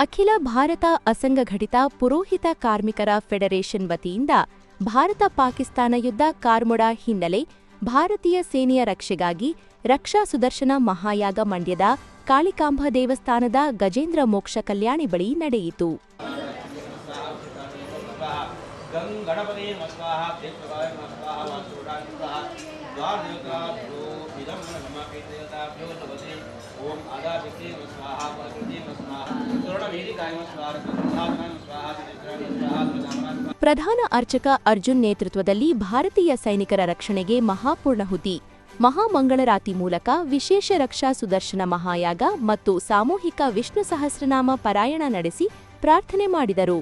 ಅಖಿಲ ಭಾರತ ಅಸಂಘಟಿತ ಪುರೋಹಿತ ಕಾರ್ಮಿಕರ ಫೆಡರೇಷನ್ ವತಿಯಿಂದ ಭಾರತ ಪಾಕಿಸ್ತಾನ ಯುದ್ಧ ಕಾರ್ಮೊಡ ಹಿನ್ನೆಲೆ ಭಾರತೀಯ ಸೇನೆಯ ರಕ್ಷೆಗಾಗಿ ರಕ್ಷಾ ಸುದರ್ಶನ ಮಹಾಯಾಗ ಮಂಡ್ಯದ ಕಾಳಿಕಾಂಬ ದೇವಸ್ಥಾನದ ಗಜೇಂದ್ರ ಮೋಕ್ಷ ಕಲ್ಯಾಣಿ ಬಳಿ ನಡೆಯಿತು. ಗಂ ಪ್ರಧಾನ ಅರ್ಚಕ ಅರ್ಜುನ್ ನೇತೃತ್ವದಲ್ಲಿ ಭಾರತೀಯ ಸೈನಿಕರ ರಕ್ಷಣೆಗೆ ಮಹಾಪೂರ್ಣಹುತಿ ಮಹಾಮಂಗಳರಾತಿ ಮೂಲಕ ವಿಶೇಷ ರಕ್ಷಾ ಸುದರ್ಶನ ಮಹಾಯಾಗ ಮತ್ತು ಸಾಮೂಹಿಕ ವಿಷ್ಣು ಸಹಸ್ರನಾಮ ಪಾರಾಯಣ ನಡೆಸಿ ಪ್ರಾರ್ಥನೆ ಮಾಡಿದರು.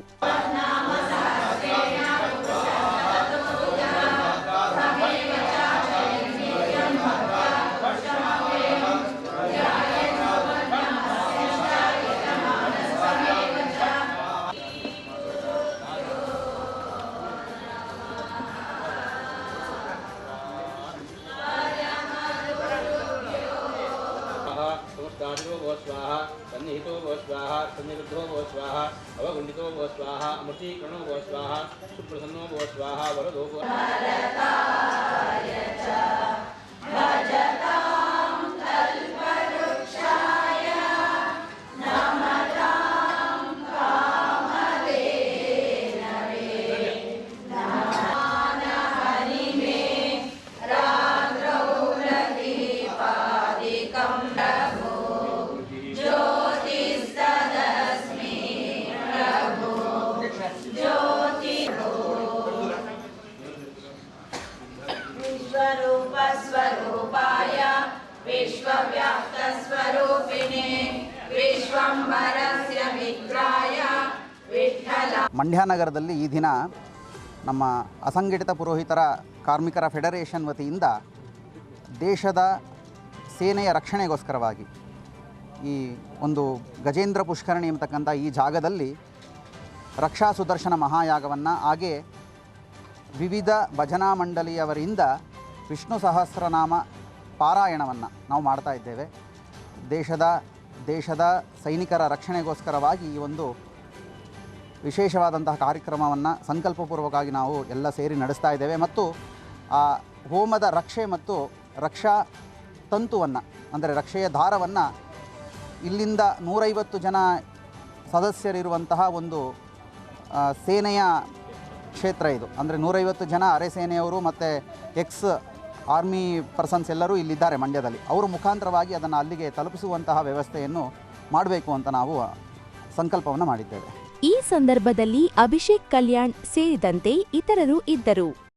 भव स्वाहा, सन्निहितो भव स्वाहा, सन्निरुद्धो भव स्वाहा, अवगुण्डितो अमृतीकरणो स्वाहा, सुप्रसन्नो स्वाहा, वरदो भव विश्वरूपस्वरूपाय विश्वव्याप्तस्वरूपिणे विश्वम्भरस्य विग्राय विठ्ठल ಮಂಡ್ಯ ನಗರದಲ್ಲಿ ಈ ದಿನ ನಮ್ಮ ಅಸಂಘಟಿತ ಪುರೋಹಿತರ ಕಾರ್ಮಿಕರ ಫೆಡರೇಷನ್ ವತಿಯಿಂದ ದೇಶದ ಸೇನೆಯ ರಕ್ಷಣೆಗೋಸ್ಕರವಾಗಿ ಈ ಒಂದು ಗಜೇಂದ್ರ ಪುಷ್ಕರಣಿ ಎಂಬತಕ್ಕಂಥ ಈ ಜಾಗದಲ್ಲಿ ರಕ್ಷಾ ಸುದರ್ಶನ ಮಹಾಯಾಗವನ್ನು ಹಾಗೆ ವಿವಿಧ ಭಜನಾ ಮಂಡಳಿಯವರಿಂದ ವಿಷ್ಣು ಸಹಸ್ರನಾಮ ಪಾರಾಯಣವನ್ನು ನಾವು ಮಾಡ್ತಾ ಇದ್ದೇವೆ. ದೇಶದ ದೇಶದ ಸೈನಿಕರ ರಕ್ಷಣೆಗೋಸ್ಕರವಾಗಿ ಈ ಒಂದು ವಿಶೇಷವಾದಂತಹ ಕಾರ್ಯಕ್ರಮವನ್ನು ಸಂಕಲ್ಪಪೂರ್ವಕವಾಗಿ ನಾವು ಎಲ್ಲ ಸೇರಿ ನಡೆಸ್ತಾ ಇದ್ದೇವೆ ಮತ್ತು ಆ ಹೋಮದ ರಕ್ಷೆ ಮತ್ತು ರಕ್ಷಾ ತಂತುವನ್ನು, ಅಂದರೆ ರಕ್ಷೆಯ ದಾರವನ್ನು ಇಲ್ಲಿಂದ ನೂರೈವತ್ತು ಜನ ಸದಸ್ಯರಿರುವಂತಹ ಒಂದು ಸೇನೆಯ ಕ್ಷೇತ್ರ ಇದು. ಅಂದರೆ ನೂರೈವತ್ತು ಜನ ಅರೆ ಸೇನೆಯವರು ಮತ್ತು ಎಕ್ಸ್ ಆರ್ಮಿ ಪರ್ಸನ್ಸ್ ಎಲ್ಲರೂ ಇಲ್ಲಿದ್ದಾರೆ ಮಂಡ್ಯದಲ್ಲಿ. ಅವರ ಮುಖಾಂತರವಾಗಿ ಅದನ್ನು ಅಲ್ಲಿಗೆ ತಲುಪಿಸುವಂತಹ ವ್ಯವಸ್ಥೆಯನ್ನು ಮಾಡಬೇಕು ಅಂತ ನಾವು ಸಂಕಲ್ಪವನ್ನು ಮಾಡಿದ್ದೇವೆ. ಈ ಸಂದರ್ಭದಲ್ಲಿ ಅಭಿಷೇಕ್ ಕಲ್ಯಾಣ್ ಸೇರಿದಂತೆ ಇತರರು ಇದ್ದರು.